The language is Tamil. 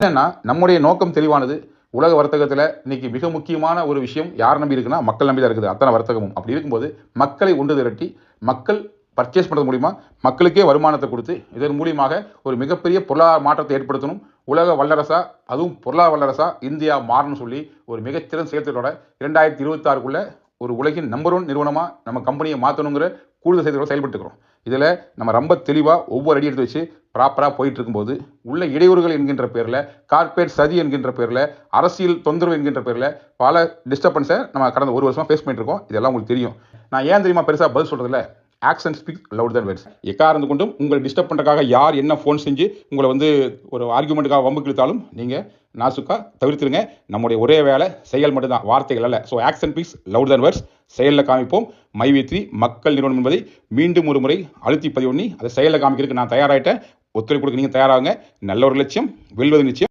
என்னன்னா நம்முடைய நோக்கம் தெளிவானது. உலக வர்த்தகத்தில் இன்னைக்கு மிக முக்கியமான ஒரு விஷயம் யார் நம்பி இருக்குன்னா மக்கள் நம்பி தான் இருக்குது. அத்தனை வர்த்தகமும். அப்படி இருக்கும்போது மக்களை ஒன்று திரட்டி மக்கள் பர்ச்சேஸ் பண்ணுறது மூலிமா மக்களுக்கே வருமானத்தை கொடுத்து இதன் மூலியமாக ஒரு மிகப்பெரிய பொருளாதார மாற்றத்தை ஏற்படுத்தணும். உலக வல்லரசா அதுவும் பொருளாதார வல்லரசா இந்தியா மாறணும்னு சொல்லி ஒரு மிகச்சிறந்த செயல்திட்டோட இரண்டாயிரத்தி இருபத்தாறுக்குள்ள ஒரு உலகின் நம்பர் ஒன் நிறுவனமாக நம்ம கம்பெனியை மாற்றணுங்கிற கூடுதல் செயல்களோட செயல்பட்டுக்கிறோம். இதில் நம்ம ரொம்ப தெளிவாக ஒவ்வொரு அடி எடுத்து வச்சு ப்ராப்பராக போயிட்டு இருக்கும்போது உள்ள இடையூறுகள் என்கின்ற பேரில் கார்ப்பரேட் சதி என்கின்ற பேரில் அரசியல் தொந்தரவு என்கின்ற பேரில் பல டிஸ்டர்பன்ஸை நம்ம கடந்த ஒரு வருஷமாக ஃபேஸ் பண்ணிட்டு இருக்கோம். இதெல்லாம் உங்களுக்கு தெரியும். நான் ஏன் தெரியுமா பெருசாக பதில் சொல்கிறதில்ல action speak loud than words எக்காரணத்து கொண்டும் உங்களை டிஸ்டர்ப் பண்ணுறதுக்காக யார் என்ன ஃபோன் செஞ்சு உங்களை வந்து ஒரு ஆர்குமெண்ட்டுக்காக வம்புக்கு இழுத்தாலும் நீங்கள் நாசுக்கா தவிர்த்துருங்க. நம்முடைய ஒரே வேலை செயல் மட்டும்தான் வார்த்தைகள் அல்ல. So action piece loud than words செயலில் காமிப்போம். மைவேத்ரி மக்கள் நிறுவனம் என்பதை மீண்டும் ஒரு முறை அழுத்தி பதிவு பண்ணி அதை செயலில் காமிக்கிறதுக்கு நான் தயாராகிட்டேன் ஒத்துழைப்பு கொடுக்க நீங்கள் தயாராகுங்க. நல்ல ஒரு லட்சியம் வெல்வது நிச்சயம்.